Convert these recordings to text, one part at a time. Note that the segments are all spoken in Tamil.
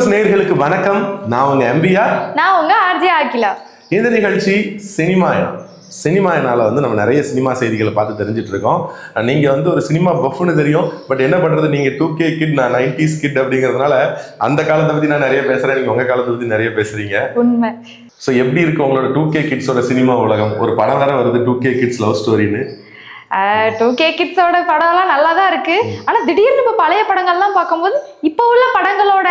ஈகோஸ் நேயர்களுக்கு வணக்கம். நான் உங்க எம்பிஆர். நான் உங்க ஆர்ஜே ஆக்கிலா இந்த நிகழ்ச்சி சினிமாயனம் சினிமாயனால வந்து நம்ம நிறைய சினிமா செய்திகளை பார்த்து தெரிஞ்சுட்டு இருக்கோம் நீங்க வந்து ஒரு சினிமா பஃப்னு தெரியும். பட் என்ன பண்றது? நீங்க டூ கே கிட் நான் நைன்டிஸ் கிட் அப்படிங்கிறதுனால அந்த காலத்தை பத்தி நான் நிறைய பேசுறேன். நீங்க உங்க காலத்தை பத்தி நிறைய பேசுறீங்க. உண்மை. ஸோ எப்படி இருக்கு உங்களோட டூ கே கிட்ஸோட சினிமா உலகம்? ஒரு படம் வேற வருது டூ கே கிட்ஸ் லவ் ஸ்டோரின்னு டூ கே கிட்ஸோட படம்லாம் நல்லா தான் இருக்கு. ஆனா திடீர்னு இப்போ பழைய படங்கள்லாம் பார்க்கும்போது இப்போ உள்ள படங்களோட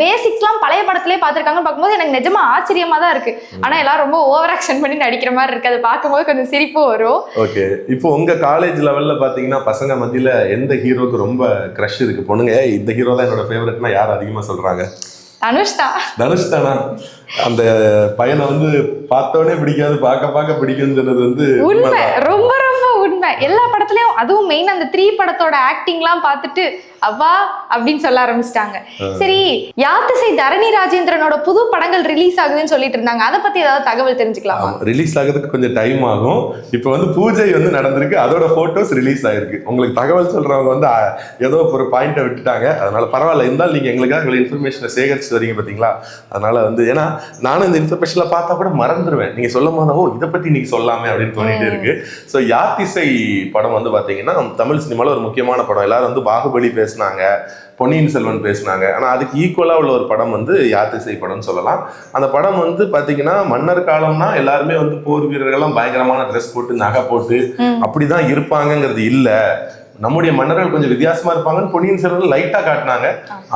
பேசிக்ஸ்லாம் பழைய படத்திலே பார்த்துருக்காங்கன்னு பார்க்கும்போது எனக்கு நிஜமா ஆச்சரியமா தான் இருக்கு ஆனா எல்லாரும் ரொம்ப ஓவர் ஆக்ஷன் பண்ணி நடிக்கிற மாதிரி இருக்கு. அதை பார்க்கும்போது கொஞ்சம் சிரிப்பு வரும். ஓகே இப்போ உங்க காலேஜ் லெவல்ல பாத்தீங்கன்னா பசங்க மத்தியில எந்த ஹீரோக்கு ரொம்ப க்ரஷ் இருக்கு? பொண்ணுங்க "ஏய், இந்த ஹீரோ தான் என்னோட ஃபேவரட்னா யார் அதிகமா சொல்றாங்க? தனுஷ் தான். தனுஷ் தானா? அந்த பையனை வந்து பார்த்தோன்னே பிடிக்காது பார்க்க பார்க்க பிடிக்கும்னு சொன்னது வந்து உண்மை. ரொம்ப உண்மை எல்லா படத்துலயும் அதுவும் மெயின் அந்த த்ரீ படத்தோட ஆக்டிங்லாம் பார்த்துட்டு அவ்வா அப்படின்னு சொல்ல ஆரம்பிச்சிட்டாங்க. சரி யாத்திசை தரணி ராஜேந்திரனோட புது படங்கள் ரிலீஸ் ஆகுதுன்னு சொல்லிட்டு இருந்தாங்க. அதை பத்தி ஏதாவது தகவல் தெரிஞ்சுக்கலாமா? ரிலீஸ் ஆகிறதுக்கு கொஞ்சம் டைம் ஆகும். இப்போ வந்து பூஜை வந்து நடந்திருக்கு. அதோட போட்டோஸ் ரிலீஸ் ஆயிருக்கு. உங்களுக்கு தகவல் சொல்றவங்க வந்து ஏதோ ஒரு பாயிண்ட்டை விட்டுட்டாங்க. அதனால பரவாயில்ல. இருந்தாலும் நீங்க எங்களுக்காக இவ்வளவு இன்ஃபர்மேஷனை சேகரிச்சு வரீங்க பாத்தீங்களா? அதனால வந்து ஏன்னா நானும் இந்த இன்ஃபர்மேஷன்ல பார்த்தா கூட மறந்துடுவேன் நீங்க சொல்லும் போது இதை பத்தி நீங்க சொல்லாமே அப்படின்னு தோணிட்டே இருக்கு. ஸோ யாத்திசை படம் வந்து பாத்தீங்கன்னா தமிழ் சினிமால ஒரு முக்கியமான படம். எல்லாரும் வந்து பாகுபலி பேசுனாங்க பொன்னியின் செல்வன் பேசுனாங்க. ஆனா அதுக்கு ஈக்குவலா உள்ள ஒரு படம் வந்து யாத்திசை படம்னு சொல்லலாம். அந்த படம் வந்து பாத்தீங்கன்னா மன்னர் காலம்னா எல்லாருமே வந்து போர் வீரர்கள்லாம் பயங்கரமான ட்ரெஸ் போட்டு நகை போட்டு. அப்படிதான் இருப்பாங்கங்கிறது இல்ல. நம்முடைய மன்னர்கள் கொஞ்சம் வித்தியாசமா இருப்பாங்கன்னு பொன்னியின் செல்வன் லைட்டா காட்டினாங்க.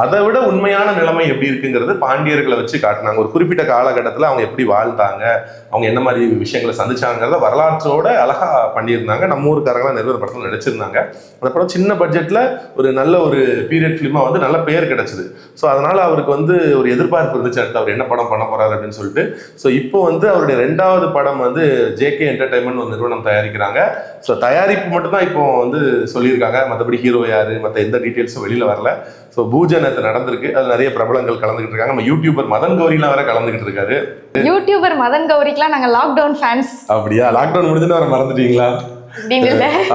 அதை விட உண்மையான நிலைமை எப்படி இருக்குங்கிறது பாண்டியர்களை வச்சு காட்டினாங்க. ஒரு குறிப்பிட்ட காலகட்டத்தில் அவங்க எப்படி வாழ்ந்தாங்க அவங்க என்ன மாதிரி விஷயங்களை சந்திச்சாங்கிறத வரலாற்றோட அழகா பண்ணியிருந்தாங்க. நம்ம ஊருக்காரங்களாம் நிறைய படத்தில் நடிச்சிருந்தாங்க. அந்த படம் சின்ன பட்ஜெட்ல ஒரு நல்ல ஒரு பீரியட் ஃபிலிமா வந்து நல்ல பெயர் கிடைச்சது. ஸோ அதனால அவருக்கு வந்து ஒரு எதிர்பார்ப்பு இருந்துச்சு. அடுத்து அவர் என்ன படம் பண்ண போறாரு அப்படின்னு சொல்லிட்டு. ஸோ இப்போ வந்து அவருடைய ரெண்டாவது படம் வந்து ஜேகே என்டர்டைன்மெண்ட் ஒரு நிறுவனம் தயாரிக்கிறாங்க. ஸோ தயாரிப்பு மட்டும் தான் இப்போ வந்து சொல்லியிருக்காங்க. மற்றபடி ஹீரோ யாரு? மற்ற எந்த டீட்டெயில்ஸும் வெளியில வரல. ஸோ பூஜை நேற்று நடந்திருக்கு. அது நிறைய பிரபலங்கள் கலந்துக்கிட்டு இருக்காங்க. நம்ம யூடியூபர் மதன் கௌரிலாம் வேற கலந்துக்கிட்டு இருக்காரு. யூடியூபர் மதன் கௌரிக்கெல்லாம் நாங்க லாக்டவுன் ஃபேன்ஸ் அப்படியா? லாக்டவுன் முடிஞ்சுன்னு அவரை மறந்துட்டீங்களா?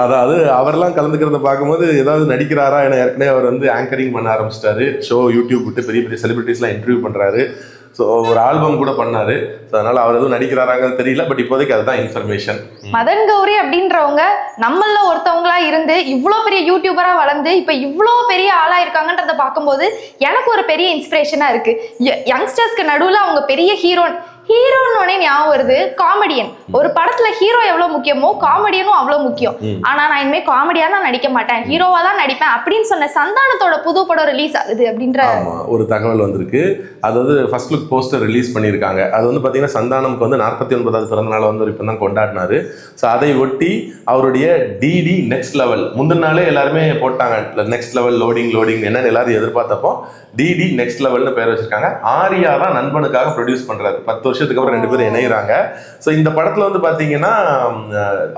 அதாவது அவரெல்லாம் கலந்துக்கிறத பார்க்கும்போது ஏதாவது நடிக்கிறாரா? என ஏற்கனவே அவர் வந்து ஆங்கரிங் பண்ண ஆரம்பிச்சிட்டாரு. ஷோ யூடியூப் விட்டு பெரிய பெரிய செலிபிரிட்டிஸ்லாம் இன்டர்வியூ பண்றாரு. ஸோ ஒரு ஆல்பம் கூட பண்ணாரு. ஸோ அதனால அவர் எதுவும் நடிக்கிறாராங்கிறது தெரியல பட் இப்போதைக்கு அதுதான் இன்ஃபர்மேஷன் மதன் கௌரி அப்படின்றவங்க நம்மள ஒருத்தவங்களா இருந்து இவ்வளோ பெரிய யூடியூபரா வளர்ந்து இப்போ இவ்வளோ பெரிய ஆளா இருக்காங்கன்றத பார்க்கும்போது எனக்கு ஒரு பெரிய இன்ஸ்பிரேஷனா இருக்கு. யங்ஸ்டர்ஸ்க்கு நடுவில் அவங்க பெரிய ஹீரோன் ஹீரோன்னு ஞாபகம் வருது காமெடியன் ஒரு படத்துல ஹீரோ எவ்வளவு முக்கியமோ காமெடியனும் அவ்வளவு முக்கியம். ஆனா நான் இனிமே காமெடியா தான் நடிக்க மாட்டேன். ஹீரோவா தான் நடிப்பேன் அப்படின்னு சொன்ன சந்தானத்தோட புது படம் ரிலீஸ் ஆகுது அப்படின்ற ஒரு தகவல் வந்திருக்கு. அதாவது ஃபர்ஸ்ட் லுக் போஸ்டர் ரிலீஸ் பண்ணியிருக்காங்க. அது வந்து பார்த்தீங்கன்னா சந்தானம்க்கு வந்து நாற்பத்தி ஒன்பதாவது பிறந்த நாள் வந்து இப்போ தான் கொண்டாடினாரு. ஸோ அதை ஒட்டி அவருடைய டிடி நெக்ஸ்ட் லெவல் முந்தின நாளே எல்லாருமே போட்டாங்க. நெக்ஸ்ட் லெவல் லோடிங் லோடிங் என்னன்னு எல்லாரும் எதிர்பார்த்தப்போ டிடி நெக்ஸ்ட் லெவல்னு பேர் வச்சிருக்காங்க. ஆரியா தான் நண்பனுக்காக ப்ரொடியூஸ் பண்றாரு. பத்து வருஷத்துக்கு அப்புறம் ரெண்டு பேரும் இணையிறாங்க. ஸோ இந்த படத்தில் வந்து பார்த்தீங்கன்னா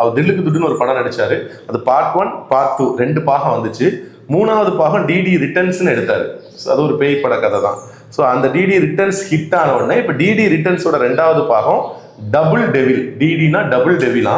அவர் தில்லுக்கு துட்டுன்னு ஒரு படம் நடிச்சாரு. அது பார்ட் ஒன் பார்ட் டூ ரெண்டு பாகம் வந்துச்சு. மூணாவது பாகம் டிடி ரிட்டர்ன்ஸ்னு எடுத்தார். அது ஒரு பேய் பட கதை தான். ஸோ அந்த டிடி ரிட்டர்ன்ஸ் ஹிட் ஆன உடனே இப்போ டிடி ரிட்டர்ன்ஸோட ரெண்டாவது பாகம் டபுள் டெவில் டிடினா double டெவிலா.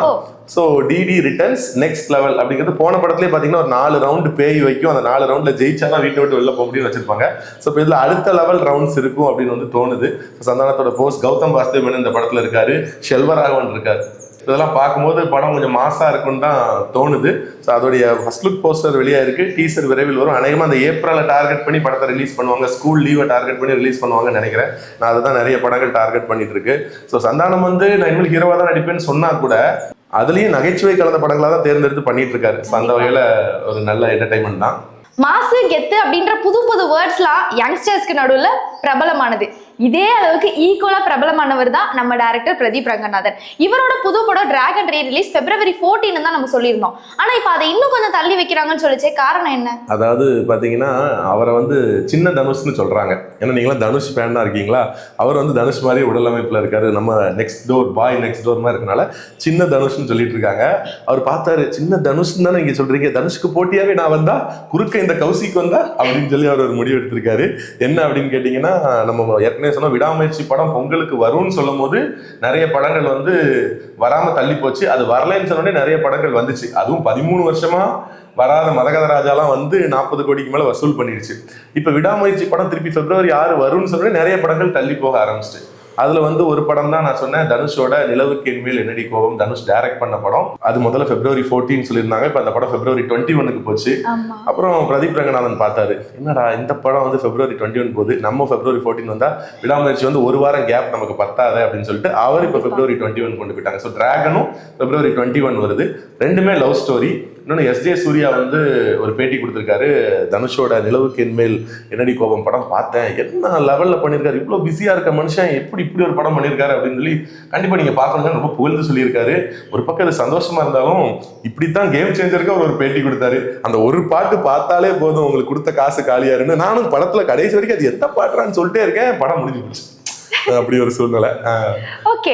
So DD returns next level அப்படிங்கிறது போன படத்துலேயே பார்த்தீங்கன்னா ஒரு நாலு ரவுண்டு பேய் வைக்கும். அந்த நாலு ரவுண்டில் ஜெயிச்சாதான் வீட்டை விட்டு வெளில போக முடியும்னு வச்சிருப்பாங்க. ஸோ இப்போ இதில் அடுத்த லெவல் ரவுண்ட்ஸ் இருக்கும் அப்படின்னு வந்து தோணுது. சந்தானத்தோட போஸ்ட் கௌதம் வாசுதேவ் மேனன் இந்த படத்தில் இருக்காரு. செல்வராகவன் இருக்காரு. இதெல்லாம் பார்க்கும்போது படம் கொஞ்சம் மாசாக இருக்குன்னு தான் தோணுது. ஸோ அதோடைய ஃபர்ஸ்ட் லுக் போஸ்டர் வெளியா இருக்குது டீசர் விரைவில் வரும். அநேகமாக அந்த ஏப்ரலை டார்கெட் பண்ணி படத்தை ரிலீஸ் பண்ணுவாங்க. ஸ்கூல் லீவை டார்கெட் பண்ணி ரிலீஸ் பண்ணுவாங்கன்னு நினைக்கிறேன். நான் அதை தான் நிறைய படங்கள் டார்கெட் பண்ணிட்டு இருக்கு ஸோ சந்தானம் வந்து நான் இனிமேல் ஹீரோவாக தான் நடிப்பேன்னு சொன்னால் கூட அதுலயும் நகைச்சுவை கலந்த படங்களா தான் தேர்ந்தெடுத்து பண்ணிட்டு இருக்காரு ஸோ அந்த வகையில ஒரு நல்ல என்டர்டைன்மெண்ட் தான். மாசு கெத்து அப்படின்ற புது புது வேர்ட்ஸ்லாம் யங்ஸ்டர்ஸ்க்கு நடுவில் பிரபலமானது. இதே அளவுக்கு ஈக்குவலா பிரபலமானவர் தான் நம்ம டேரக்டர் பிரதீப் ரங்கநாதன். இவரோட புது படம் டிராகன் ரீ ரிலீஸ் பிப்ரவரி 14 தான் நம்ம சொல்லியிருந்தோம். ஆனா இப்போ அதை இன்னும் கொஞ்சம் தள்ளி வைக்கிறாங்கன்னு சொல்லிச்சே காரணம் என்ன? அதாவது பாத்தீங்கன்னா அவரை வந்து சின்ன தனுஷ்னு சொல்றாங்க. ஏன்னா நீங்களாம் தனுஷ் ஃபேன் இருக்கீங்களா? அவர் வந்து தனுஷ் மாதிரி உடல் அமைப்புல இருக்காரு. நம்ம next door boy next door மாதிரி இருக்கனால சின்ன தனுஷ்னு சொல்லிட்டு இருக்காங்க. அவர் பார்த்தாரு சின்ன தனுஷ்னு தானே நீங்க சொல்றீங்க? தனுஷ்க்கு போட்டியாவே நான் வந்தா? குறுக்க இந்த கௌசிக்கு வந்தா? அப்படின்னு சொல்லி அவர் ஒரு முடிவு எடுத்திருக்காரு. என்ன அப்படின்னு கேட்டீங்கன்னா நம்ம ஏற்கனவே சொன்னோம் விடாமுயற்சி படம் பொங்கலுக்கு வரும்னு சொல்லும் போது நிறைய படங்கள் வந்து வராமல் தள்ளி போச்சு அது வரலைன்னு சொன்னோடனே நிறைய படங்கள் வந்துச்சு. அதுவும் பதிமூணு வருஷமா வராத மதகதராஜாலாம் வந்து நாற்பது கோடிக்கு மேலே வசூல் பண்ணிடுச்சு. இப்போ விடாமுயற்சி படம் திருப்பி பிப்ரவரி ஆறு வரும்னு சொன்னோடனே நிறைய படங்கள் தள்ளி போக ஆரம்பிச்சிட்டு. அதுல வந்து ஒரு படம் தான் நான் சொன்னேன். தனுஷோட நிலவுக்கு என்மேல் என்னடி கோபம்? தனுஷ் டைரக்ட் பண்ண படம். அது முதல்ல பிப்ரவரி 14 சொல்லியிருந்தாங்க. இப்ப அந்த படம் பிப்ரவரி டுவெண்ட்டி ஒனுக்கு போச்சு. அப்புறம் பிரதீப் ரங்கநாதன் பார்த்தாரு. என்னடா இந்த படம் வந்து பிப்ரவரி டுவெண்ட்டி ஒன் போகுது நம்ம பிப்ரவரி ஃபோர்டீன் வந்தா விடாமுயற்சி வந்து ஒரு வாரம் கேப் நமக்கு பத்தாது அப்படின்னு சொல்லிட்டு அவர் இப்போ பிப்ரவரி டுவெண்ட்டி ஒன் கொண்டு போயிட்டாங்க. ஸோ டிராகனும் பிப்ரவரி டுவெண்ட்டி ஒன் வருது. ரெண்டுமே லவ் ஸ்டோரி இன்னொன்று எஸ் ஜே சூர்யா வந்து ஒரு பேட்டி கொடுத்துருக்காரு. தனுஷோட நிலவுக்கு என்மேல் என்னடி கோபம்? படம் பார்த்தேன். என்ன லெவலில் பண்ணியிருக்காரு? இவ்வளோ பிஸியாக இருக்க மனுஷன் எப்படி இப்படி ஒரு படம் பண்ணியிருக்காரு அப்படின்னு சொல்லி கண்டிப்பாக நீங்கள் பார்க்கணுங்க ரொம்ப புகழ்ந்து சொல்லியிருக்காரு. ஒரு பக்கம் அது சந்தோஷமாக இருந்தாலும் இப்படி தான் கேம் சேஞ்சருக்கு அவர் ஒரு பேட்டி கொடுத்தாரு. அந்த ஒரு பாட்டு பார்த்தாலே போதும். உங்களுக்கு கொடுத்த காசு காலியாருன்னு நானும் படத்தில் கடைசி வரைக்கும் அது எந்த பாட்டுறான்னு சொல்லிட்டே இருக்கேன். படம் முடிஞ்சு போச்சு. அப்படி ஒரு சூழ்நிலை. ஓகே.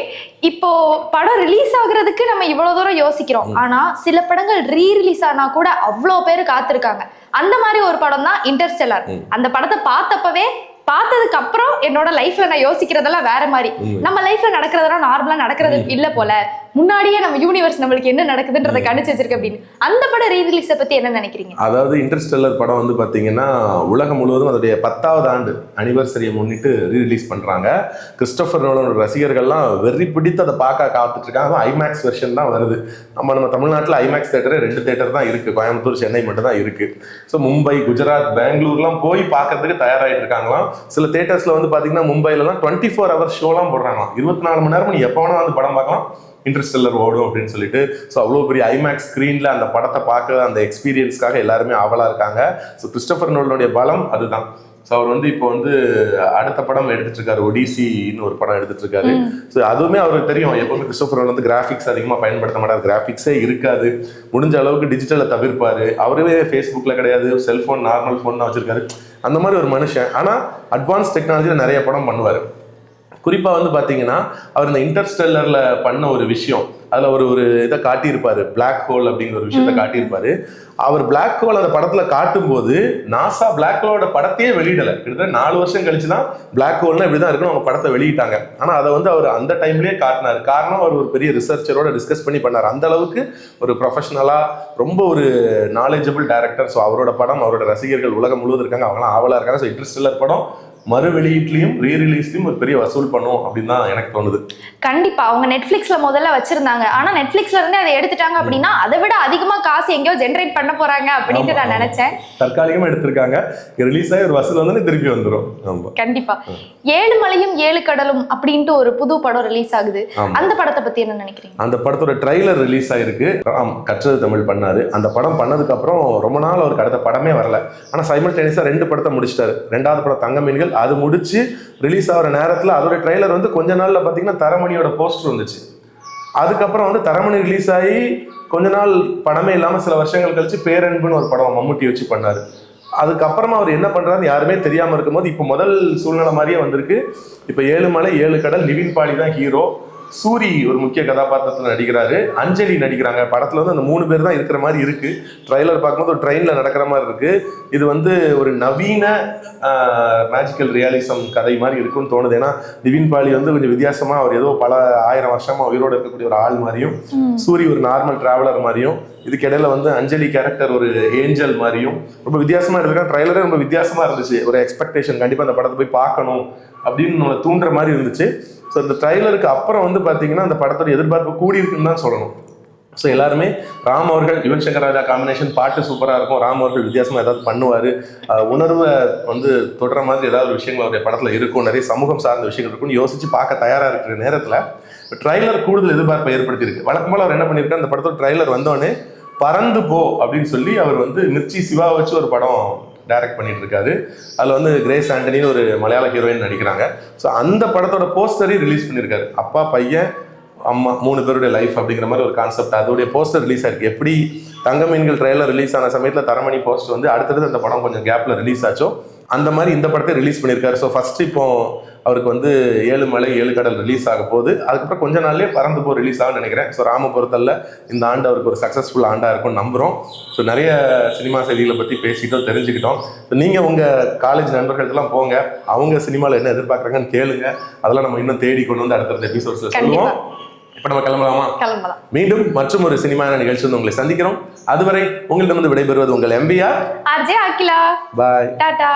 இப்போ படம் ரிலீஸ் ஆகுறதுக்கு நம்ம இவ்வளவு தூரம் யோசிக்கிறோம். ஆனா சில படங்கள் ரீ ரிலீஸ் ஆனா கூட அவ்வளோ பேர் காத்திருக்காங்க. அந்த மாதிரி ஒரு படம் தான் இன்டர்ஸ்டெல்லார். அந்த படத்தை பார்த்தப்பவே பார்த்ததுக்கு அப்புறம் என்னோட லைஃப்ல நான் யோசிக்கிறதெல்லாம் வேற மாதிரி. நம்ம லைஃப்ல நடக்கிறதெல்லாம் நார்மலா நடக்கிறது இல்ல போல. முன்னாடியே நம்ம யூனிவர்ஸ் நம்மளுக்கு என்ன நடக்குதுன்றத கணிச்சு வச்சிருக்கு அப்படின்னு. அந்த படம் ரீ ரிலீஸை பத்தி என்ன நினைக்கிறீங்க? அதாவது இன்டர்ஸ்டெல்லர் படம் வந்து பாத்தீங்கன்னா உலகம் முழுவதும் அதோடைய பத்தாவது ஆண்டு அனிவர்சரியை முன்னிட்டு ரீரிலீஸ் பண்றாங்க. கிறிஸ்டோபர் நோலனோட ரசிகர்கள்லாம் வெறி பிடித்து அதை பார்க்க காத்துட்டு இருக்காங்க. ஐமேக்ஸ் வெர்ஷன் தான் வருது. நம்ம நம்ம தமிழ்நாட்டில் ஐமேக்ஸ் தேட்டரே ரெண்டு தேட்டர் தான் இருக்கு. கோயம்புத்தூர் சென்னை மட்டும் தான் இருக்கு. ஸோ மும்பை குஜராத் பெங்களூர்லாம் போய் பார்க்கறதுக்கு தயாராகிட்டு இருக்காங்களாம். சில தேட்டர்ஸ்ல வந்து பாத்தீங்கன்னா மும்பைலலாம் டுவெண்ட்டி ஃபோர் ஹவர்ஸ் ஷோலாம் போடுறாங்களாம். இருபத்தி நாலு மணி நேரம் நீ எப்போ வேணா வந்து படம் பார்க்கலாம். இன்டர்ஸ்டெல்லர் ஓடும் அப்படின்னு சொல்லிட்டு. ஸோ அவ்வளோ பெரிய ஐமேக்ஸ் ஸ்க்ரீனில் அந்த படத்தை பார்க்க அந்த எக்ஸ்பீரியன்ஸ்க்காக எல்லாருமே ஆவலாக இருக்காங்க. ஸோ கிறிஸ்டபர் நோலனுடைய பலம் அதுதான். ஸோ அவர் வந்து இப்போ வந்து அடுத்த படம் எடுத்துட்டு இருக்காரு ஒடிசின்னு ஒரு படம் எடுத்துட்டு இருக்காரு ஸோ அதுவுமே அவருக்கு தெரியும். எப்பவுமே கிறிஸ்டோபர் வந்து கிராஃபிக்ஸ் அதிகமாக பயன்படுத்த மாட்டார். கிராஃபிக்ஸே இருக்காது. முடிஞ்ச அளவுக்கு டிஜிட்டலை தவிர்ப்பாரு. அவரே ஃபேஸ்புக்கில் கிடையாது. செல்ஃபோன் நார்மல் ஃபோன் தான் வச்சிருக்காரு. அந்த மாதிரி ஒரு மனுஷன். ஆனால் அட்வான்ஸ் டெக்னாலஜியில் நிறைய படம் பண்ணுவார். குறிப்பாக வந்து பார்த்தீங்கன்னா அவர் இந்த இன்டர்ஸ்டெல்லரில் பண்ண ஒரு விஷயம். அதில் ஒரு ஒரு இதை காட்டியிருப்பாரு Black ஹோல் அப்படிங்கிற ஒரு விஷயத்த காட்டியிருப்பாரு. அவர் Black ஹோல் அந்த படத்தில் காட்டும்போது நாசா Black ஹோலோட படத்தையே வெளியிடலை. கிட்டத்தட்ட நாலு வருஷம் கழிச்சு தான் Black ஹோல்னா இப்படி தான் இருக்கணும் அவங்க படத்தை வெளியிட்டாங்க. ஆனால் அதை வந்து அவர் அந்த டைம்லேயே காட்டினார். காரணம் அவர் ஒரு பெரிய ரிசர்ச்சரோட டிஸ்கஸ் பண்ணி பண்ணார். அந்த அளவுக்கு ஒரு ப்ரொஃபஷனலாக ரொம்ப ஒரு நாலேஜபிள் டைரக்டர் ஸோ அவரோட படம் அவரோட ரசிகர்கள் உலகம் முழுவதும் இருக்காங்க. அவங்களாம் ஆவலாக இருக்காங்க. ஸோ இன்ட்ரெஸ்டெல்லர் படம் மறு வெளியீட்லையும் ரீ ரிலீஸ்லையும் ஒரு பெரிய வசூல் பண்ணும் அப்படின்னு தான் எனக்கு தோணுது. கண்டிப்பா. அவங்க நெட்ஃபிளிக்ஸ்ல முதல்ல வச்சிருந்தாங்க. ஆனா நெட்ஃபிளிக்ஸ்ல இருந்து அதை எடுத்துட்டாங்க அப்படின்னா அதை விட அதிகமா காசு எங்கேயோ ஜென்ரேட் பண்ண போறாங்க அப்படின்ட்டு ஆமா, நான். நினைச்சேன். தற்காலிகமா எடுத்திருக்காங்க. ரிலீஸ் ஆகி ஒரு வசூல் வந்து திருப்பி வந்துடும் கண்டிப்பா. ஏழு மலையும் ஏழு கடலும் அப்படின்ட்டு ஒரு புது படம் ரிலீஸ் ஆகுது. அந்த படத்தை பத்தி என்ன நினைக்கிறீங்க? அந்த படத்தோட ட்ரைலர் ரிலீஸ் ஆயிருக்கு. ராம் கற்றது தமிழ் பண்ணாரு. அந்த படம் பண்ணதுக்கு அப்புறம் ரொம்ப நாள் அவருக்கு அடுத்த படமே வரல. ஆனா சைமல்டேனியஸா ரெண்டு படத்தை முடிச்சிட்டாரு. ரெண்டாவது படம் தங்க மீன்கள் அது முடிச்சு ரிலீஸ் ஆகிற நேரத்தில் அதோட ட்ரைலர் வந்து கொஞ்ச நாளில் பார்த்தீங்கன்னா தரமணியோட போஸ்டர் வந்துச்சு. அதுக்கப்புறம் வந்து தரமணி ரிலீஸ் ஆகி கொஞ்ச நாள் படமே இல்லாமல் சில வருஷங்கள் கழிச்சு பேரன்புன்னு ஒரு படம் மம்முட்டி வச்சு பண்ணார். அதுக்கப்புறமா அவர் என்ன பண்ணுறாருன்னு யாருமே தெரியாமல் இருக்கும்போது இப்போ முதல் சூழ்நிலை மாதிரியே வந்திருக்கு. இப்போ ஏழு மலை ஏழு கடல் நிவின் பாடி தான் ஹீரோ சூரி ஒரு முக்கிய கதாபாத்திரத்தில் நடிக்கிறாரு. அஞ்சலி நடிக்கிறாங்க. படத்துல வந்து அந்த மூணு பேர் தான் இருக்கிற மாதிரி இருக்கு. ட்ரைலர் பார்க்கும்போது ஒரு ட்ரெயினில் நடக்கிற மாதிரி இருக்கு. இது வந்து ஒரு நவீன மேஜிக்கல் ரியாலிசம் கதை மாதிரி இருக்கும்னு தோணுது. ஏன்னா நிவின் பாலி வந்து கொஞ்சம் வித்தியாசமா அவர் ஏதோ பல ஆயிரம் வருஷமா உயிரோட இருக்கக்கூடிய ஒரு ஆள் மாதிரியும் சூரி ஒரு நார்மல் டிராவலர் மாதிரியும் இதுக்கு இடையில வந்து அஞ்சலி கேரக்டர் ஒரு ஏஞ்சல் மாதிரியும் ரொம்ப வித்தியாசமா இருந்திருக்காங்க ட்ரைலரே ரொம்ப வித்தியாசமா இருந்துச்சு. ஒரு எக்ஸ்பெக்டேஷன் கண்டிப்பா அந்த படத்தை போய் பார்க்கணும். அப்படின்னு நம்மளை தூண்டுற மாதிரி இருந்துச்சு. ஸோ இந்த ட்ரைலருக்கு அப்புறம் வந்து பார்த்தீங்கன்னா அந்த படத்தோட எதிர்பார்ப்பு கூடி இருக்குன்னு தான் சொல்லணும். ஸோ எல்லாருமே ராம் அவர்கள் யுவன் சங்கர் ராஜா காம்பினேஷன் பாட்டு சூப்பராக இருக்கும். ராம் அவர்கள் வித்தியாசமாக ஏதாவது பண்ணுவார். உணர்வை வந்து தொடர மாதிரி ஏதாவது ஒரு விஷயங்கள் அவருடைய படத்தில் இருக்கும். நிறைய சமூகம் சார்ந்த விஷயங்கள் இருக்கும்னு யோசிச்சு பார்க்க தயாராக இருக்கிற நேரத்தில் ட்ரைலர் கூடுதல் எதிர்பார்ப்பை ஏற்படுத்தியிருக்கு. வழக்கமாக அவர் என்ன பண்ணியிருக்காரு? அந்த படத்தோட ட்ரைலர் வந்தோடனே பறந்து போ அப்படின்னு சொல்லி அவர் வந்து மிர்ச்சி சிவா வச்சு ஒரு படம் டைரக்ட் பண்ணிட்டு இருக்காரு அதில் வந்து கிரேஸ் ஆண்டனின்னு ஒரு மலையாள ஹீரோயின் நடிக்கிறாங்க. ஸோ அந்த படத்தோட போஸ்டரையும் ரிலீஸ் பண்ணியிருக்காரு அப்பா பையன் அம்மா மூணு பேருடைய லைஃப் அப்படிங்கிற மாதிரி ஒரு கான்செப்ட் அதோடைய போஸ்டர் ரிலீஸ் ஆயிருக்கு. எப்படி தங்க மீன்கள் ட்ரெயிலர் ரிலீஸ் ஆன சமயத்தில் தரமணி போஸ்ட் வந்து அடுத்தடுத்து அந்த படம் கொஞ்சம் கேப்பில் ரிலீஸ் ஆச்சோ. அந்த மாதிரி இந்த படத்தை ரிலீஸ் பண்ணியிருக்காரு. ஸோ ஃபர்ஸ்ட் இப்போ அவருக்கு வந்து ஏழு மலை ஏழு கடல் ரிலீஸ் ஆக போகுது. அதுக்கப்புறம் கொஞ்ச நாள்லயே பறந்து போ ரிலீஸ் ஆகும்னு நினைக்கிறேன். ஸோ ராமபுரத்தில் இந்த ஆண்டு அவருக்கு ஒரு சக்ஸஸ்ஃபுல் ஆண்டாக இருக்கும் நம்புகிறோம் ஸோ நிறைய சினிமா செய்திகளை பற்றி பேசிட்டோம் தெரிஞ்சுக்கிட்டோம். ஸோ நீங்கள் உங்கள் காலேஜ் நண்பர்களுக்கெல்லாம் போங்க. அவங்க சினிமாவில் என்ன எதிர்பார்க்குறாங்கன்னு கேளுங்க. அதெல்லாம் நம்ம இன்னும் தேடி கொண்டு வந்து அடுத்தடுத்த எபிசோட்ஸில் சொல்லுவோம். இப்போ நம்ம கிளம்பலாமா? கிளம்பலாம். மீண்டும் மற்றும் ஒரு சினிமான நிகழ்ச்சி வந்து உங்களை சந்திக்கிறோம். அதுவரை உங்களிடமிருந்து விடைபெறுவது உங்கள் MBR Ajay Akila bye tata.